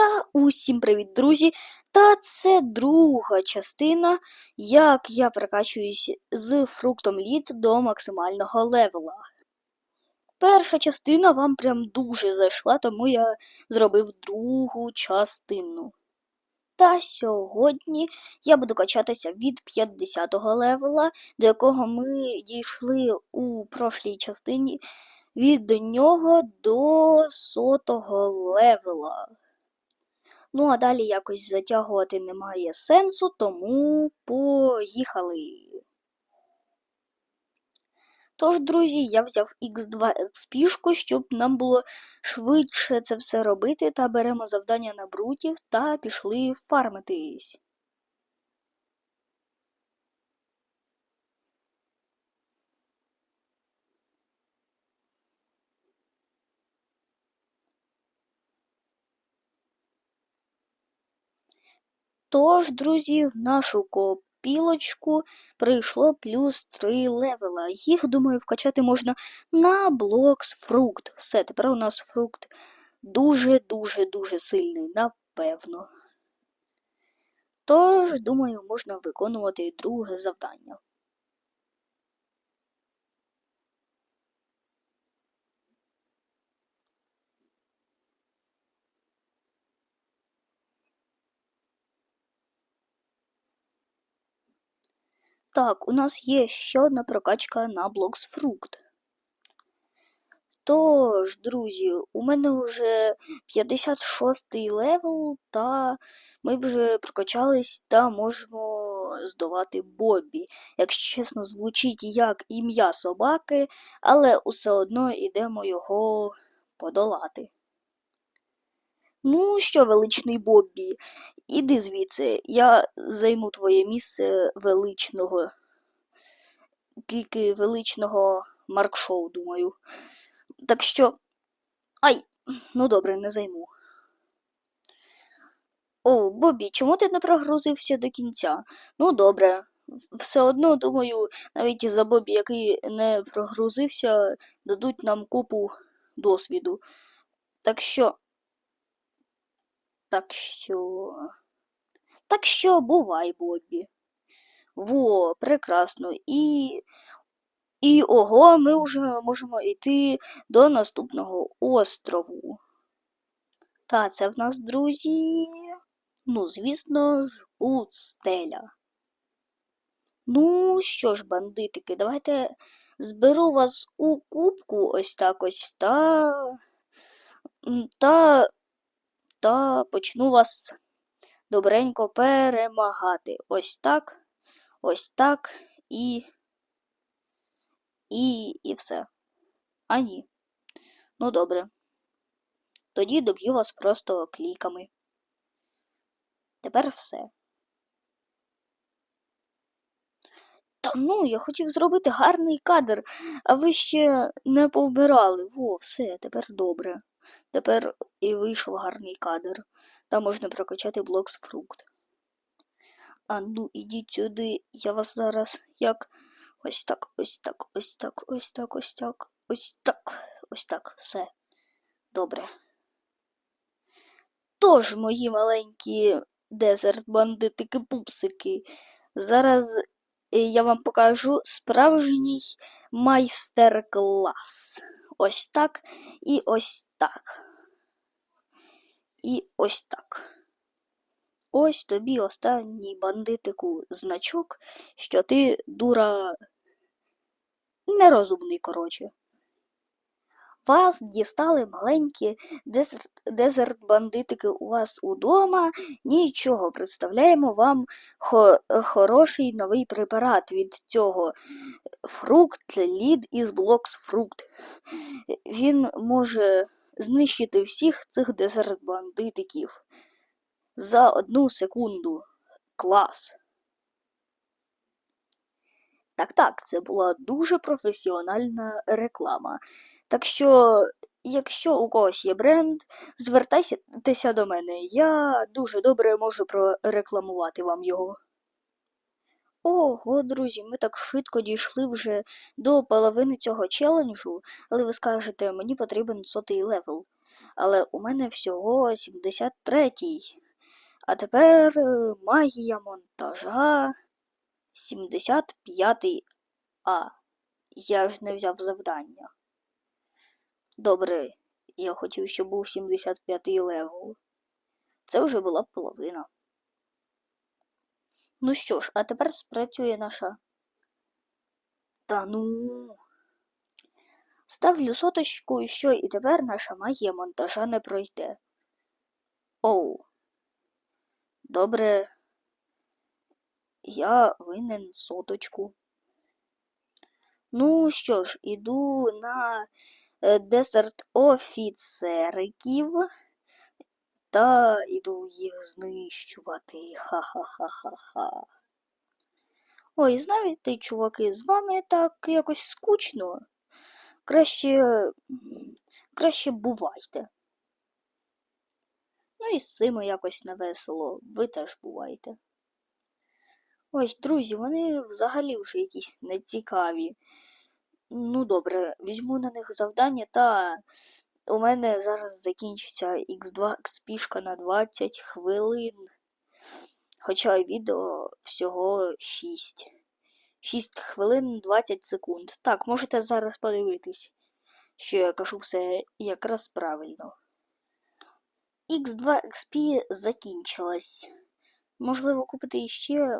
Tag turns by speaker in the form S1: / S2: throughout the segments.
S1: Та усім привіт, друзі! Та це друга частина, як я прокачуюсь з фруктом лід до максимального левела. Перша частина вам прям дуже зайшла, тому я зробив другу частину. Та сьогодні я буду качатися від 50-го левела, до якого ми дійшли у прошлій частині, від нього до сотого левела. Ну, а далі якось затягувати немає сенсу, тому поїхали. Тож, друзі, я взяв X2 XP, щоб нам було швидше це все робити, та беремо завдання на брутів та пішли фармитись. Тож, друзі, в нашу копілочку прийшло плюс 3 левела. Їх, думаю, вкачати можна на блокс фрукт. Все, тепер у нас фрукт дуже-дуже-дуже сильний, напевно. Тож, думаю, можна виконувати друге завдання. Так, у нас є ще одна прокачка на блокс фрукт. Тож, друзі, у мене вже 56 левел, та ми вже прокачались та можемо здолати Бобі. Якщо чесно, звучить як ім'я собаки, але усе одно йдемо його подолати. Ну що, величний Боббі, іди звідси, я займу твоє місце величного, тільки величного Маркшоу, думаю. Так що. Ай, ну добре, не займу. О, Бобі, чому ти не прогрузився до кінця? Ну, добре. Все одно, думаю, навіть за Бобі, який не прогрузився, дадуть нам купу досвіду. Так що. Так що. Так що бувай, Бобі. Во, прекрасно. І. І ого, ми вже можемо йти до наступного острову. Та це в нас, друзі. Ну, звісно ж, пустеля. Ну що ж, бандитики, давайте зберу вас у кубку ось так ось та. Та та почну вас добренько перемагати. Ось так, ось так і. І і все. А ні. Ну добре. Тоді доб'ю вас просто кліками. Тепер все. Та ну, я хотів зробити гарний кадр, а ви ще не повбирали. Во, все, тепер добре. Тепер і вийшов гарний кадр. Там можна прокачати блок з фрукт. А ну, ідіть сюди, я вас зараз як. Ось так, ось так, ось так, ось так, ось так, ось так, ось так, все. Добре. Тож, мої маленькі дезерт бандитики пупсики. Зараз е, я вам покажу справжній майстер-клас. Ось так і ось так. І ось так. Ось тобі останній бандитику значок, що ти дура нерозумний, коротше. Вас дістали маленькі дезерт-бандитики у вас удома. Нічого, представляємо вам хо хороший новий препарат від цього фрукт лід із блокс фрукт. Він може знищити всіх цих дезерт-бандитиків за одну секунду. Клас. Так, так, це була дуже професіональна реклама. Так що, якщо у когось є бренд, звертайтеся до мене. Я дуже добре можу прорекламувати вам його. Ого, друзі, ми так швидко дійшли вже до половини цього челенджу, але ви скажете, мені потрібен сотий левел. Але у мене всього 73-й. А тепер е, магія монтажа 75-й А. Я ж не взяв завдання. Добре, я хотів, щоб був 75-й левел. Це вже була половина. Ну що ж, а тепер спрацює наша. Та ну. Ставлю соточку, що і тепер наша магія монтажа не пройде. Оу. Добре. Я винен соточку. Ну що ж, іду на е, десерт офіцериків та іду їх знищувати. Ха-ха-ха-ха-ха. Ой, знаєте, чуваки, з вами так якось скучно. Краще. Краще бувайте. Ну і з цими якось невесело. Ви теж бувайте. Ой, друзі, вони взагалі вже якісь нецікаві. Ну, добре, візьму на них завдання, та у мене зараз закінчиться X2 експішка на 20 хвилин. Хоча відео всього 6. 6 хвилин 20 секунд. Так, можете зараз подивитись, що я кажу все якраз правильно. X2 XP закінчилась. Можливо, купити іще,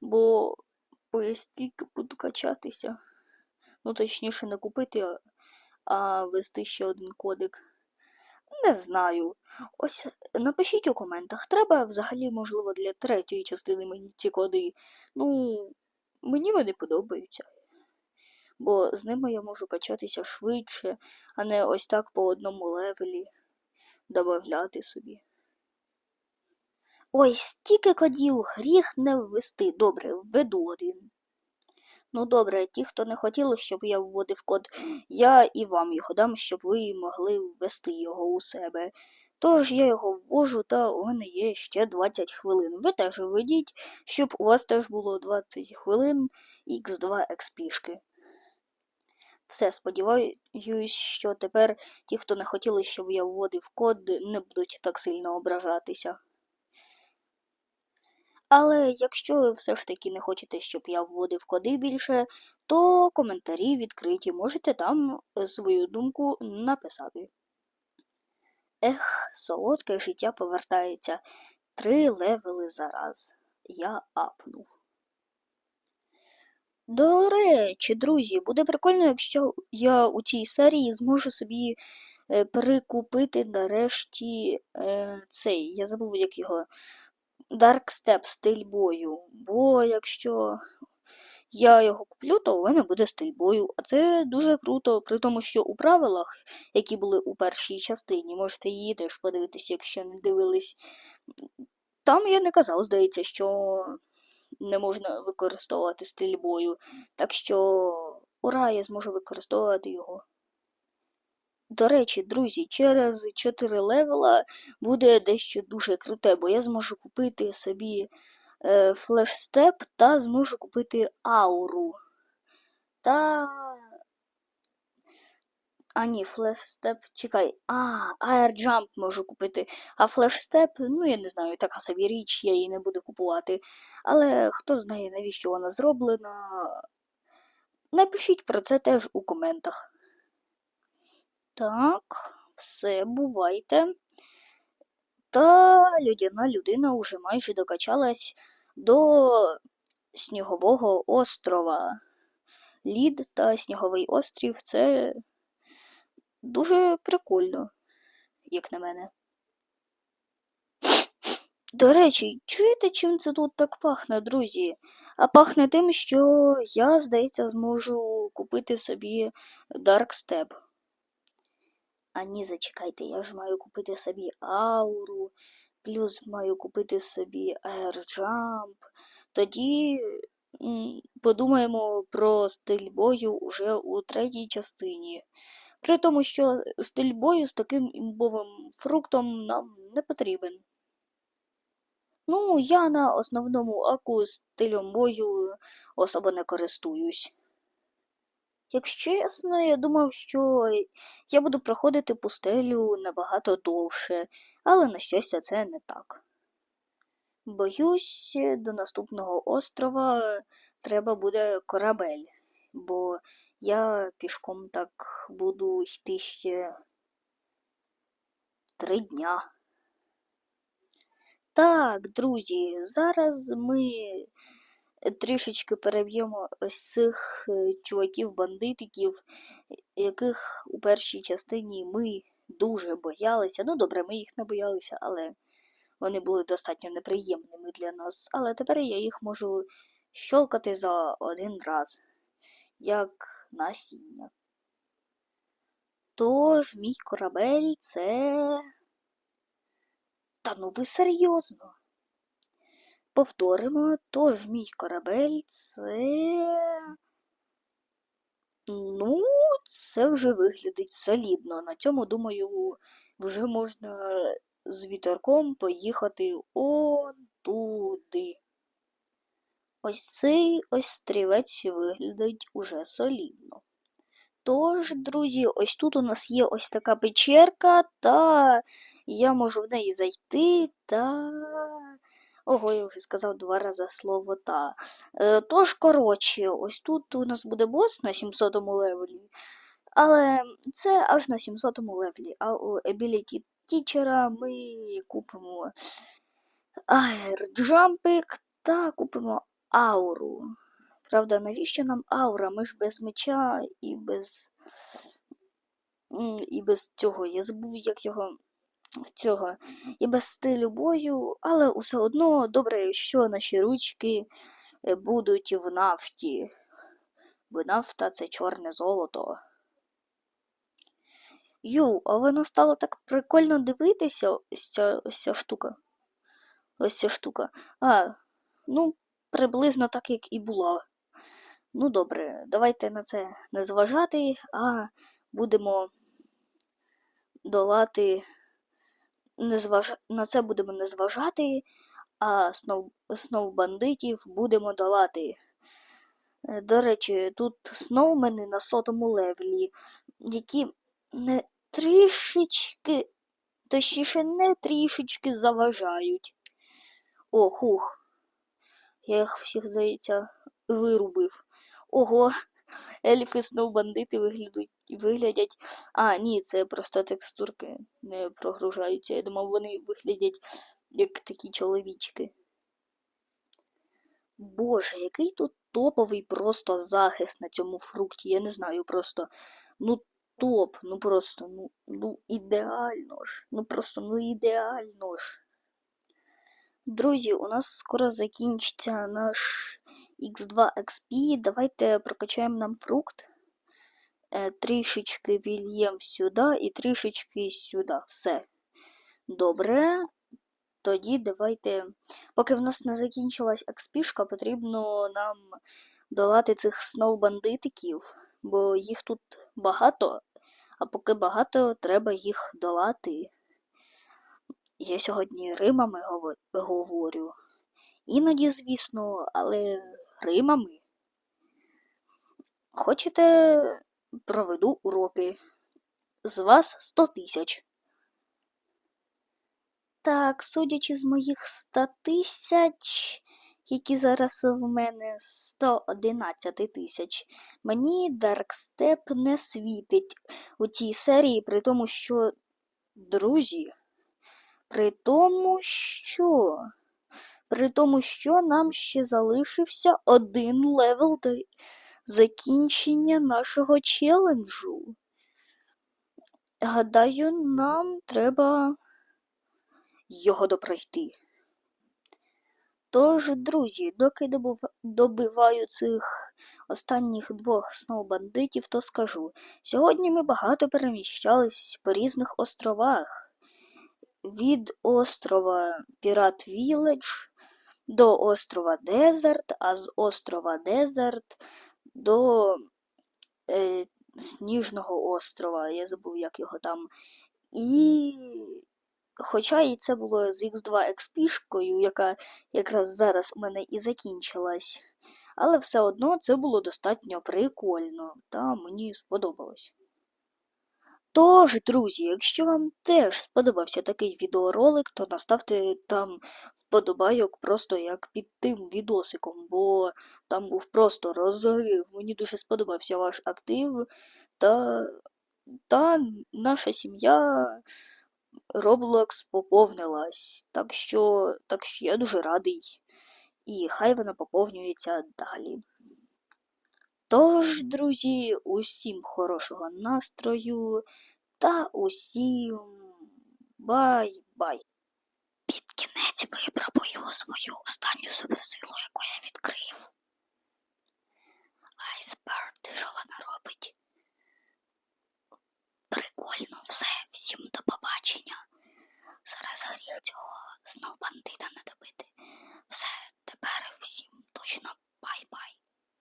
S1: бо стільки буду качатися. Ну, точніше, не купити, а ввести ще один кодик. Не знаю. Ось напишіть у коментах, треба взагалі, можливо, для третьої частини мені ці коди. Ну, мені вони подобаються. Бо з ними я можу качатися швидше, а не ось так по одному левелі додати собі. Ой, стільки кодів гріх не ввести. Добре, введу один. Ну добре, ті, хто не хотіли, щоб я вводив код, я і вам його дам, щоб ви могли ввести його у себе. Тож я його ввожу, та у мене є ще 20 хвилин. Ви теж введіть, щоб у вас теж було 20 хвилин Х2 експішки. Все, сподіваюсь, що тепер ті, хто не хотіли, щоб я вводив код, не будуть так сильно ображатися. Але якщо ви все ж таки не хочете, щоб я вводив коди більше, то коментарі відкриті, можете там свою думку написати. Ех, солодке життя повертається. Три левели за раз. Я апнув. До речі, друзі, буде прикольно, якщо я у цій серії зможу собі е, перекупити нарешті е, цей. Я забув, як його Step стиль бою. Бо якщо я його куплю, то у мене буде стиль бою. А це дуже круто, при тому, що у правилах, які були у першій частині, можете її теж подивитися, якщо не дивились. Там я не казав, здається, що не можна використовувати стиль бою. Так що ура, я зможу використовувати його. До речі, друзі, через 4 левела буде дещо дуже круте, бо я зможу купити собі е, флешстеп та зможу купити ауру. Та. А, ні, флешстеп, чекай. А, аерджамп можу купити. А флешстеп, ну я не знаю, така собі річ, я її не буду купувати. Але хто знає, навіщо вона зроблена. Напишіть про це теж у коментах. Так, все, бувайте. Та людяна людина уже майже докачалась до Снігового острова. Лід та Сніговий острів це дуже прикольно, як на мене. До речі, чуєте, чим це тут так пахне, друзі? А пахне тим, що я, здається, зможу купити собі Dark Step. А ні, зачекайте, я ж маю купити собі ауру, плюс маю купити собі аерджамп. Тоді подумаємо про стиль бою уже у третій частині. При тому, що стиль бою з таким імбовим фруктом нам не потрібен. Ну, я на основному аку стилем бою особо не користуюсь. Якщо чесно, я думав, що я буду проходити пустелю набагато довше, але на щастя це не так. Боюсь, до наступного острова треба буде корабель, бо я пішком так буду йти ще три дня. Так, друзі, зараз ми трішечки переб'ємо ось цих е, чуваків-бандитиків, яких у першій частині ми дуже боялися. Ну, добре, ми їх не боялися, але вони були достатньо неприємними для нас. Але тепер я їх можу щолкати за один раз, як насіння. Тож, мій корабель це. Та ну ви серйозно? Повторимо, тож мій корабель це. Ну, це вже виглядить солідно. На цьому, думаю, вже можна з вітерком поїхати он туди. Ось цей ось стрілець виглядить уже солідно. Тож, друзі, ось тут у нас є ось така печерка, та я можу в неї зайти та. Ого, я вже сказав два рази слово та. Е, тож, коротше, ось тут у нас буде бос на 700 левелі. Але це аж на 700 левелі. А у Ability Teacher ми купимо аерджампик та купимо ауру. Правда, навіщо нам аура? Ми ж без меча і без. І без цього. Я забув, як його цього і без стилю бою, але усе одно добре, що наші ручки е, будуть в нафті, бо нафта це чорне золото. Ю, а воно стало так прикольно дивитися, ось ця, ось ця штука. Ось ця штука. А, ну, приблизно так, як і була. Ну, добре, давайте на це не зважати, а будемо долати не зваж... на це будемо не зважати, а снов... снов бандитів будемо долати. Е, до речі, тут сноумени на сотому левелі, які не трішечки, точніше, не трішечки заважають. О, хух. Я їх всіх, здається, вирубив. Ого, Ельфи знов бандити виглядуть, виглядять. А, ні, це просто текстурки не прогружаються. Я думав, вони виглядять як такі чоловічки. Боже, який тут топовий просто захист на цьому фрукті. Я не знаю, просто. Ну, топ, ну просто, ну, ну ідеально ж. Ну просто ну ідеально ж. Друзі, у нас скоро закінчиться наш X2 XP. Давайте прокачаємо нам фрукт. Е, трішечки вільєм сюди і трішечки сюди. Все. Добре. Тоді давайте. Поки в нас не закінчилась XP, потрібно нам долати цих сноу-бандитиків, бо їх тут багато, а поки багато, треба їх долати. Я сьогодні римами говорю. Іноді, звісно, але римами. Хочете, проведу уроки. З вас 100 тисяч. Так, судячи з моїх 100 тисяч, які зараз в мене 111 тисяч, мені Даркстеп не світить у цій серії, при тому, що, друзі, при тому, що при тому, що нам ще залишився один левел закінчення нашого челенджу. Гадаю, нам треба його допройти. Тож, друзі, доки добиваю цих останніх двох сноубандитів, то скажу. Сьогодні ми багато переміщались по різних островах. Від острова Пірат Віледж до острова Дезерт, а з острова Дезерт до е, Сніжного острова. Я забув, як його там. І. Хоча і це було з X2 XP, яка якраз зараз у мене і закінчилась. Але все одно це було достатньо прикольно та мені сподобалось. Тож, друзі, якщо вам теж сподобався такий відеоролик, то наставте там вподобайок просто як під тим відосиком, бо там був просто розрив. Мені дуже сподобався ваш актив та, та наша сім'я Roblox поповнилась. Так що, так що я дуже радий. І хай вона поповнюється далі. Тож, друзі, усім хорошого настрою та усім бай-бай. Під кінець випробую свою останню суперсилу, яку я відкрив. Айсберг, ти що вона робить? Прикольно, все, всім до побачення. Зараз гріх цього знов бандита не добити. Все, тепер всім точно бай-бай.